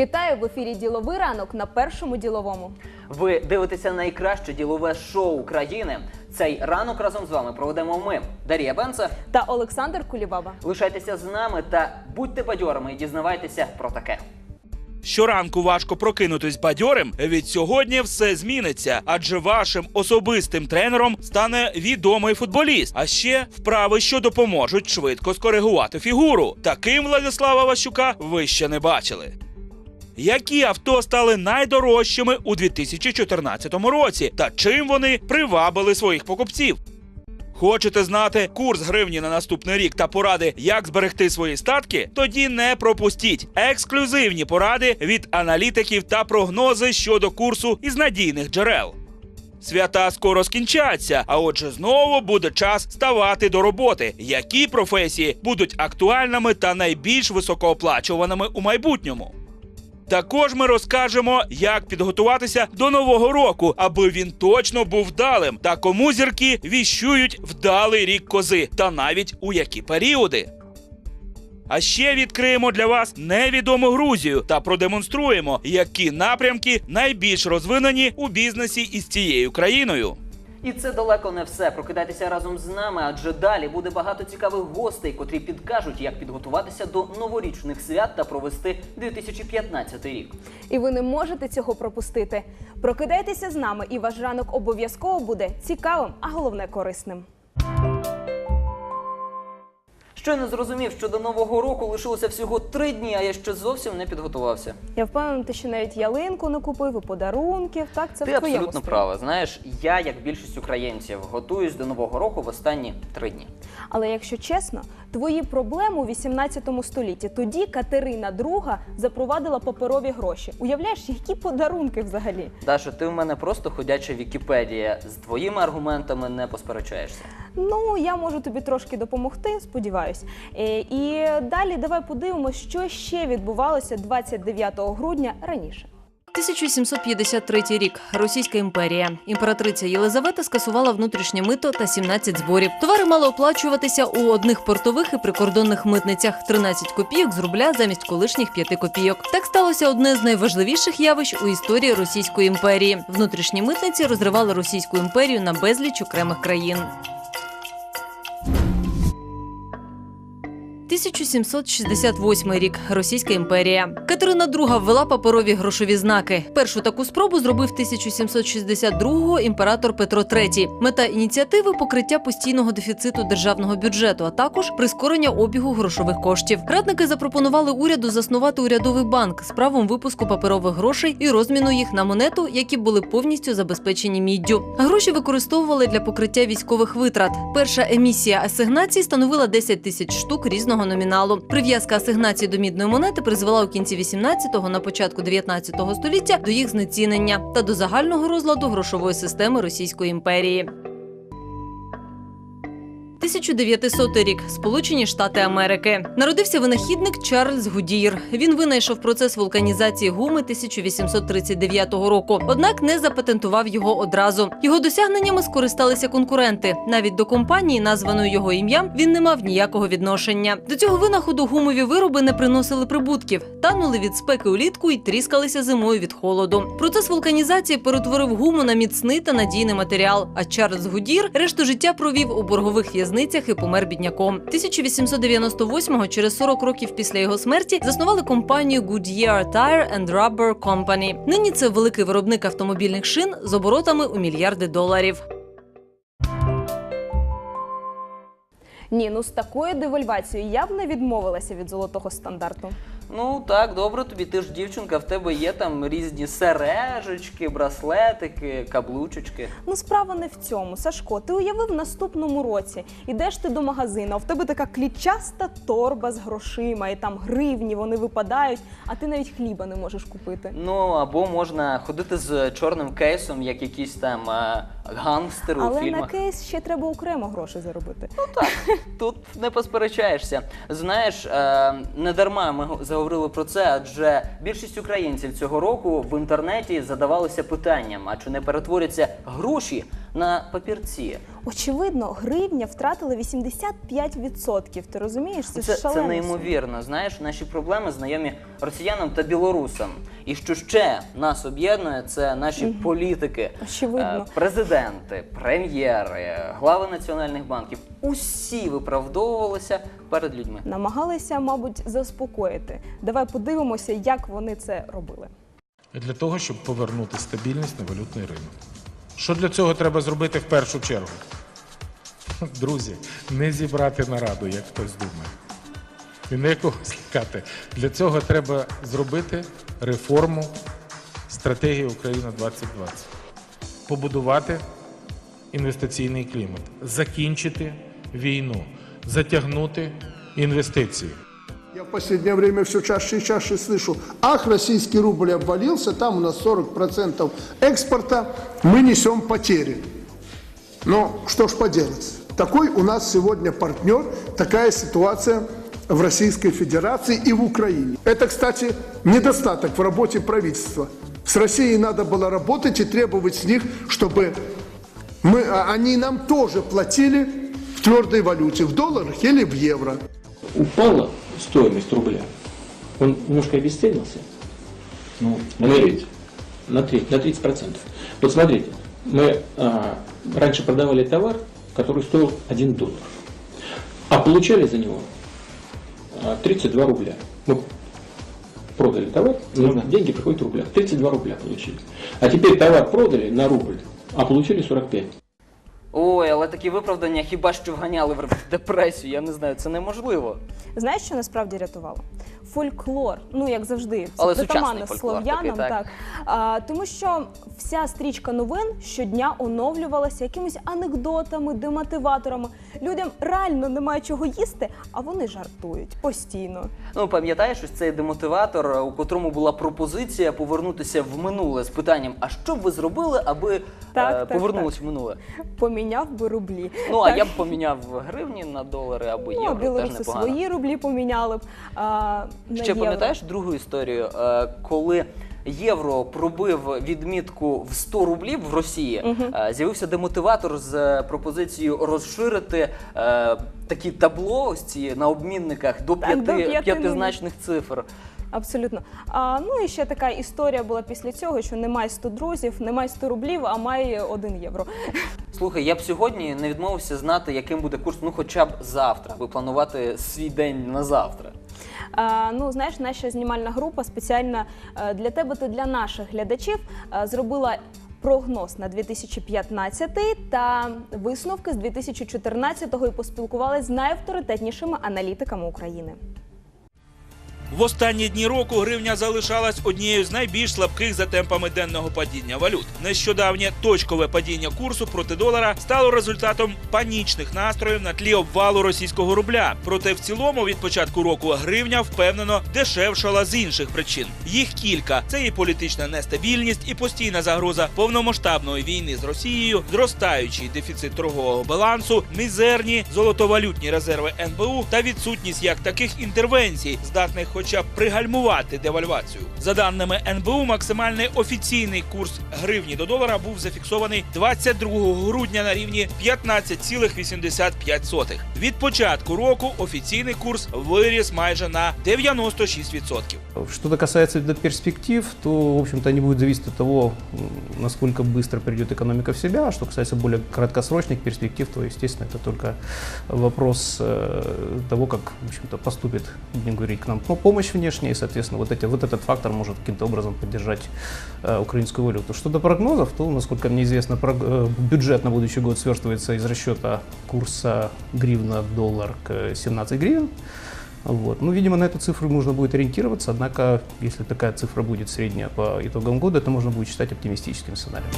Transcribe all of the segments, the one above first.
Вітаю в ефірі Діловий ранок на першому діловому. Ви дивитеся найкраще ділове шоу країни. Цей ранок разом з вами проведемо ми, Дар'я Бенца. Та Олександр Кулібаба. Лишайтеся з нами та будьте бадьорими і дізнавайтеся про таке. Щоранку важко прокинутись бадьорим. Від сьогодні все зміниться, адже вашим особистим тренером стане відомий футболіст. А ще вправи, що допоможуть швидко скоригувати фігуру. Таким Владислава Ващука ви ще не бачили. Які авто стали найдорожчими у 2014 році, та чим вони привабили своїх покупців? Хочете знати курс гривні на наступний рік та поради, як зберегти свої статки? Тоді не пропустіть ексклюзивні поради від аналітиків та прогнози щодо курсу із надійних джерел. Свята скоро скінчаться, а отже, знову буде час ставати до роботи. Які професії будуть актуальними та найбільш високооплачуваними у майбутньому? Також ми розкажемо, як підготуватися до нового року, аби він точно був вдалим, та кому зірки віщують вдалий рік кози, та навіть у які періоди. А ще відкриємо для вас невідому Грузію та продемонструємо, які напрямки найбільш розвинені у бізнесі із цією країною. І це далеко не все. Прокидайтеся разом з нами, адже далі буде багато цікавих гостей, котрі підкажуть, як підготуватися до новорічних свят та провести 2015 рік. І ви не можете цього пропустити. Прокидайтеся з нами, і ваш ранок обов'язково буде цікавим, а головне корисним. Щойно зрозумів, що до нового року лишилося всього три дні, а я ще зовсім не підготувався. Я впевнена, ти ще навіть ялинку не купив і подарунків. Так, це Ти в твоєму абсолютно стилі. права. Знаєш, я, як більшість українців, готуюсь до нового року в останні три дні. Але якщо чесно, твої проблеми у 18 столітті. Тоді Катерина II запровадила паперові гроші. Уявляєш, які подарунки взагалі? Даша, ти в мене просто ходяча Вікіпедія. З твоїми аргументами не посперечаєшся. Ну, я можу тобі трошки допомогти, сподіваюсь. Е, І далі давай подивимося, що ще відбувалося 29 грудня раніше. 1753 рік. Російська імперія. Імператриця Єлизавета скасувала внутрішнє мито та 17 зборів. Товари мали оплачуватися у одних портових і прикордонних митницях 13 копійок з рубля замість колишніх 5 копійок. Так сталося одне з найважливіших явищ у історії Російської імперії. Внутрішні митниці розривали Російську імперію на безліч окремих країн. 1768 рік. Російська імперія. Катерина II ввела паперові грошові знаки. Першу таку спробу зробив 1762-го імператор Петро III. Мета ініціативи покриття постійного дефіциту державного бюджету, а також прискорення обігу грошових коштів. Радники запропонували уряду заснувати урядовий банк з правом випуску паперових грошей і розміну їх на монету, які були повністю забезпечені міддю. Гроші використовували для покриття військових витрат. Перша емісія асигнацій становила 10 тисяч штук різного номіналу. Прив'язка асигнацій до мідної монети призвела у кінці 18-го, на початку 19-го століття до їх знецінення та до загального розладу грошової системи Російської імперії. 1900 рік. Сполучені Штати Америки. Народився винахідник Чарльз Гудір. Він винайшов процес вулканізації гуми 1839 року, однак не запатентував його одразу. Його досягненнями скористалися конкуренти. Навіть до компанії, названої його ім'ям, він не мав ніякого відношення. До цього винаходу гумові вироби не приносили прибутків, танули від спеки улітку і тріскалися зимою від холоду. Процес вулканізації перетворив гуму на міцний та надійний матеріал. А Чарльз Гудір решту життя провів у боргових в'язницях і помер бідняком. 1898-го, через 40 років після його смерті, заснували компанію Goodyear Tire and Rubber Company. Нині це великий виробник автомобільних шин з оборотами у мільярди доларів. Ні, ну з такою девальвацією я б не відмовилася від золотого стандарту. Ну так, добре, тобі ти ж дівчинка, в тебе є там різні сережечки, браслетики, каблучечки. Ну, справа не в цьому. Сашко, ти уявив в наступному році. Ідеш ти до магазину, а в тебе така клітчаста торба з грошима, і там гривні вони випадають, а ти навіть хліба не можеш купити. Ну або можна ходити з чорним кейсом, як якісь там гангстери у Але на фільмах. кейс ще треба окремо гроші заробити. Тут не посперечаєшся. Знаєш, е, не дарма ми го- заговорили про це, адже більшість українців цього року в інтернеті задавалися питанням: а чи не перетворяться гроші на папірці? Очевидно, гривня втратила 85%. Ти розумієш? Це, Це, це шалено. неймовірно. Знаєш, наші проблеми знайомі росіянам та білорусам. І що ще нас об'єднує, це наші політики, Очевидно. е, президенти, прем'єри, глави національних банків. Усі виправдовувалися перед людьми. Намагалися, мабуть, заспокоїти. Давай подивимося, як вони це робили. для того, щоб повернути стабільність на валютний ринок. Що для цього треба зробити в першу чергу? Друзі, не зібрати нараду, як хтось думає. І не якогось лякати. Для цього треба зробити реформу стратегії Україна 2020. Побудувати інвестиційний клімат, закінчити війну, затягнути інвестиції. Я в последнее время все чаще и чаще слышу, ах, российский рубль обвалился, там у нас 40% экспорта, мы несем потери. Но что ж поделать, такой у нас сегодня партнер, такая ситуация в Российской Федерации и в Украине. Это, кстати, недостаток в работе правительства. С Россией надо было работать и требовать с них, чтобы мы, а они нам тоже платили в твердой валюте, в долларах или в евро. упала стоимость рубля, он немножко обесценился. Ну, Мы- на треть. На треть, на 30 процентов. Вот смотрите, мы а, раньше продавали товар, который стоил 1 доллар, а получали за него а, 32 рубля. Мы продали товар, но деньги приходят в рублях. 32 рубля получили. А теперь товар продали на рубль, а получили 45. Такі виправдання хіба що вганяли в депресію. Я не знаю, це неможливо. Знаєш, що насправді рятувало? Фольклор, ну як завжди, Але притаманно слов'янам, так. так. А, тому що вся стрічка новин щодня оновлювалася якимись анекдотами, демотиваторами. Людям реально немає чого їсти, а вони жартують постійно. Ну, пам'ятаєш, ось цей демотиватор, у котрому була пропозиція повернутися в минуле з питанням: а що б ви зробили, аби Так, е, так, повернулись в минуле? Поміняв би рублі. Ну а я б поміняв гривні на долари або Ну, євро. теж непогано. свої рублі поміняли б. А, на Ще пам'ятаєш другу історію, е, коли євро пробив відмітку в 100 рублів в Росії, е, з'явився демотиватор з е, пропозицією розширити е, такі табло ось ці на обмінниках до п'яти п'ятизначних цифр. Абсолютно. А, ну і ще така історія була після цього, що немає 100 друзів, немає 100 рублів, а має 1 євро. Слухай, я б сьогодні не відмовився знати, яким буде курс, ну хоча б завтра, аби планувати свій день на завтра. А, ну, знаєш, наша знімальна група спеціально е, для тебе та для наших глядачів е, зробила. Прогноз на 2015 та висновки з 2014-го і поспілкувалися з найавторитетнішими аналітиками України. В останні дні року гривня залишалась однією з найбільш слабких за темпами денного падіння валют. Нещодавнє точкове падіння курсу проти долара стало результатом панічних настроїв на тлі обвалу російського рубля. Проте в цілому від початку року гривня впевнено дешевшала з інших причин. Їх кілька: це і політична нестабільність, і постійна загроза повномасштабної війни з Росією, зростаючий дефіцит торгового балансу, мізерні золотовалютні резерви НБУ та відсутність як таких інтервенцій, здатних хоча б пригальмувати девальвацію. За даними НБУ, максимальний офіційний курс гривні до долара був зафіксований 22 грудня на рівні 15,85. Від початку року офіційний курс виріс майже на 96%. Что-то касается до перспектив, то, в общем-то, они будут зависеть от того, м, насколько быстро придет экономика в себя. А что касается более краткосрочных перспектив, то, естественно, это только вопрос э, того, как, в общем-то, поступит, будем говорить, к нам ну, Помощь внешняя, и, соответственно, вот, эти, вот этот фактор может каким-то образом поддержать э, украинскую валюту. Что до прогнозов, то, насколько мне известно, прог- э, бюджет на будущий год сверстывается из расчета курса гривна-доллар к 17 гривен. Вот. Ну, видимо, на эту цифру можно будет ориентироваться, однако, если такая цифра будет средняя по итогам года, то можно будет считать оптимистическим сценарием.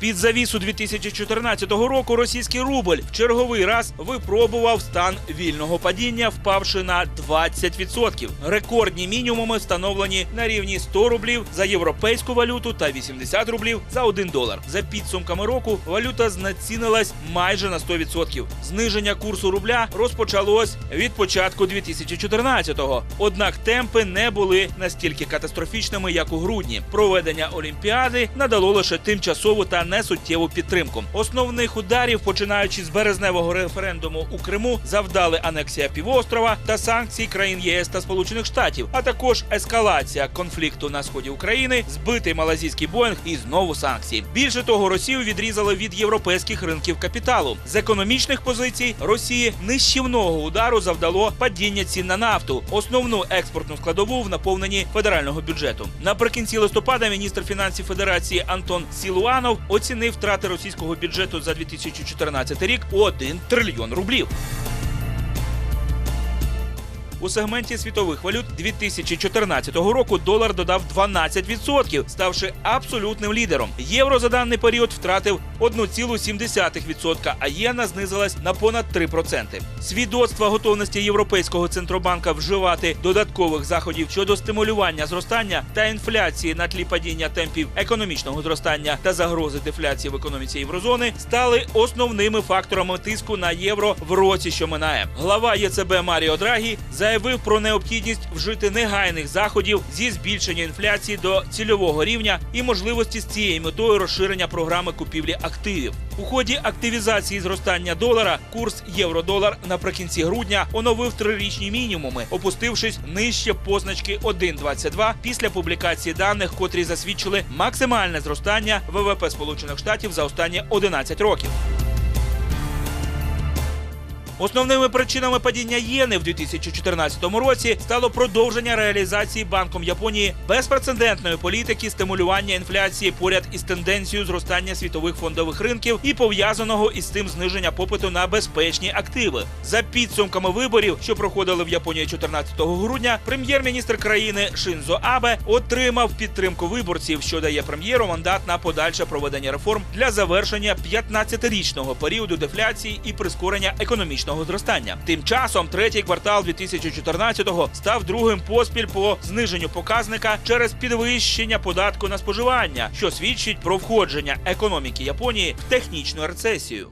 Під завісу 2014 року російський рубль в черговий раз випробував стан вільного падіння, впавши на 20%. Рекордні мінімуми встановлені на рівні 100 рублів за європейську валюту та 80 рублів за 1 долар. За підсумками року валюта знецінилась майже на 100%. Зниження курсу рубля розпочалось від початку 2014-го. Однак темпи не були настільки катастрофічними, як у грудні. Проведення Олімпіади надало лише тимчасову та несуттєву підтримку. Основних ударів, починаючи з березневого референдуму у Криму, завдали анексія півострова та санкції країн ЄС та Сполучених Штатів, а також ескалація конфлікту на сході України, збитий малазійський Боїнг і знову санкції. Більше того, Росію відрізали від європейських ринків капіталу. З економічних позицій Росії нищівного удару завдало падіння цін на нафту, основну експортну складову в наповненні федерального бюджету. Наприкінці листопада міністр фінансів Федерації Антон Сілуанов оцінив втрати російського бюджету за 2014 рік у 1 трильйон рублів. У сегменті світових валют 2014 року долар додав 12%, ставши абсолютним лідером. Євро за даний період втратив 1,7%, а єна знизилась на понад 3%. Свідоцтва готовності Європейського центробанка вживати додаткових заходів щодо стимулювання зростання та інфляції на тлі падіння темпів економічного зростання та загрози дефляції в економіці єврозони стали основними факторами тиску на євро в році, що минає. Глава ЄЦБ Маріо Драгі заявив про необхідність вжити негайних заходів зі збільшення інфляції до цільового рівня і можливості з цією метою розширення програми купівлі активів. У ході активізації зростання долара курс євро-долар наприкінці грудня оновив трирічні мінімуми, опустившись нижче позначки 1,22 після публікації даних, котрі засвідчили максимальне зростання ВВП Сполучених Штатів за останні 11 років. Основними причинами падіння єни в 2014 році стало продовження реалізації банком Японії безпрецедентної політики стимулювання інфляції поряд із тенденцією зростання світових фондових ринків і пов'язаного із цим зниження попиту на безпечні активи. За підсумками виборів, що проходили в Японії 14 грудня, прем'єр-міністр країни Шинзо Абе отримав підтримку виборців, що дає прем'єру мандат на подальше проведення реформ для завершення 15-річного періоду дефляції і прискорення економічного зростання. Тим часом третій квартал 2014-го став другим поспіль по зниженню показника через підвищення податку на споживання, що свідчить про входження економіки Японії в технічну рецесію.